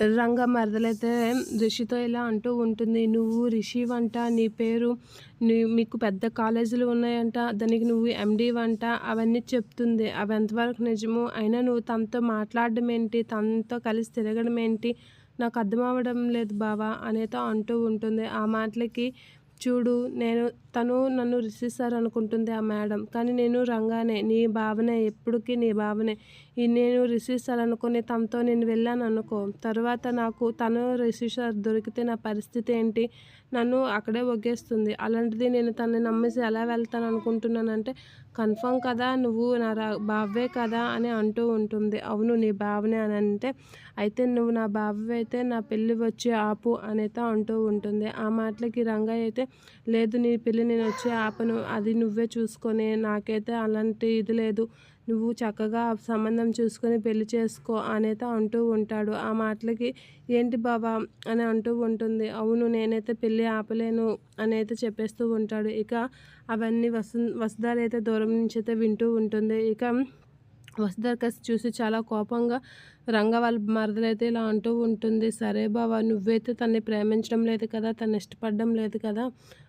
రంగ మరదలైతే రిషితో ఇలా అంటూ ఉంటుంది నువ్వు రిషి వంట నీ పేరు నీ మీకు పెద్ద కాలేజీలు ఉన్నాయంట దానికి నువ్వు ఎండీ వంట అవన్నీ చెప్తుంది. అవి ఎంతవరకు నిజము అయినా నువ్వు తనతో మాట్లాడడం ఏంటి తనతో కలిసి తిరగడం ఏంటి నాకు అర్థం అవ్వడం లేదు బావా అనేతో అంటూ ఉంటుంది. ఆ మాటలకి చూడు నేను తను నన్ను రిసిస్తారు అనుకుంటుంది ఆ మేడం. కానీ నేను రంగానే నీ భావనే ఎప్పటికీ నీ భావనే. నేను రిసిస్తారనుకుని తనతో నేను వెళ్ళాను అనుకో తర్వాత నాకు తను రిసిస్టర్ దొరికితే నా పరిస్థితి ఏంటి? నన్ను అక్కడే ఒగ్గేస్తుంది. అలాంటిది నేను తనని నమ్మేసి ఎలా వెళ్తాను అనుకుంటున్నానంటే కన్ఫర్మ్ కదా నువ్వు నా బావే కదా అని అంటూ ఉంటుంది. అవును నీ బావనే అని అంటే అయితే నువ్వు నా బావ అయితే నా పెళ్ళి వచ్చి ఆపు అనేది అంటూ ఉంటుంది. ఆ మాటలకి రంగయ్య అయితే లేదు నీ పెళ్ళి నేను వచ్చి ఆపను అది నువ్వే చూసుకొని నాకైతే అలాంటి ఇది లేదు. నువ్వు చక్కగా సంబంధం చూసుకొని పెళ్ళి చేసుకో అనేది అంటూ ఉంటాడు. ఆ మాటలకి ఏంటి బాబా అని అంటూ ఉంటుంది. అవును నేనైతే పెళ్ళి ఆపలేను అని అయితే చెప్పేస్తూ ఉంటాడు. ఇక అవన్నీ వసు వసుధారైతే దూరం నుంచి అయితే వింటూ ఉంటుంది. ఇక వసుధర్కస్ చూసి చాలా కోపంగా రంగ వాళ్ళ మరదలైతే ఇలా అంటూ ఉంటుంది సరే బావా నువ్వైతే తన్ని ప్రేమించడం లేదు కదా తను ఇష్టపడడం లేదు కదా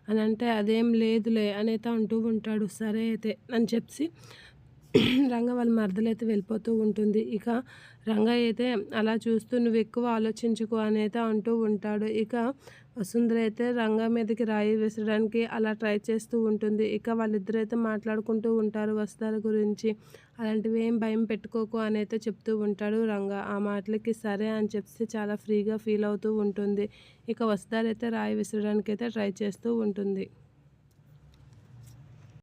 అని అంటే అదేం లేదులే అనేది అంటూ ఉంటాడు సరే అయితే అని చెప్పి రంగ వాళ్ళ మరదలైతే వెళ్ళిపోతూ ఉంటుంది. ఇక రంగ అయితే అలా చూస్తూ నువ్వు ఎక్కువ ఆలోచించుకో అనేది అంటూ ఉంటాడు. ఇక వసుంధర అయితే రంగ మీదకి రాయి వేసడానికి అలా ట్రై చేస్తూ ఉంటుంది. ఇక వాళ్ళిద్దరైతే మాట్లాడుకుంటూ ఉంటారు వస్తాల గురించి. అలాంటివి ఏం భయం పెట్టుకోకు అని అయితే చెప్తూ ఉంటాడు రంగ. ఆ మాటలకి సరే అని చెప్పి చాలా ఫ్రీగా ఫీల్ అవుతూ ఉంటుంది. ఇక వస్తారైతే రాయి విసరడానికి అయితే ట్రై చేస్తూ ఉంటుంది.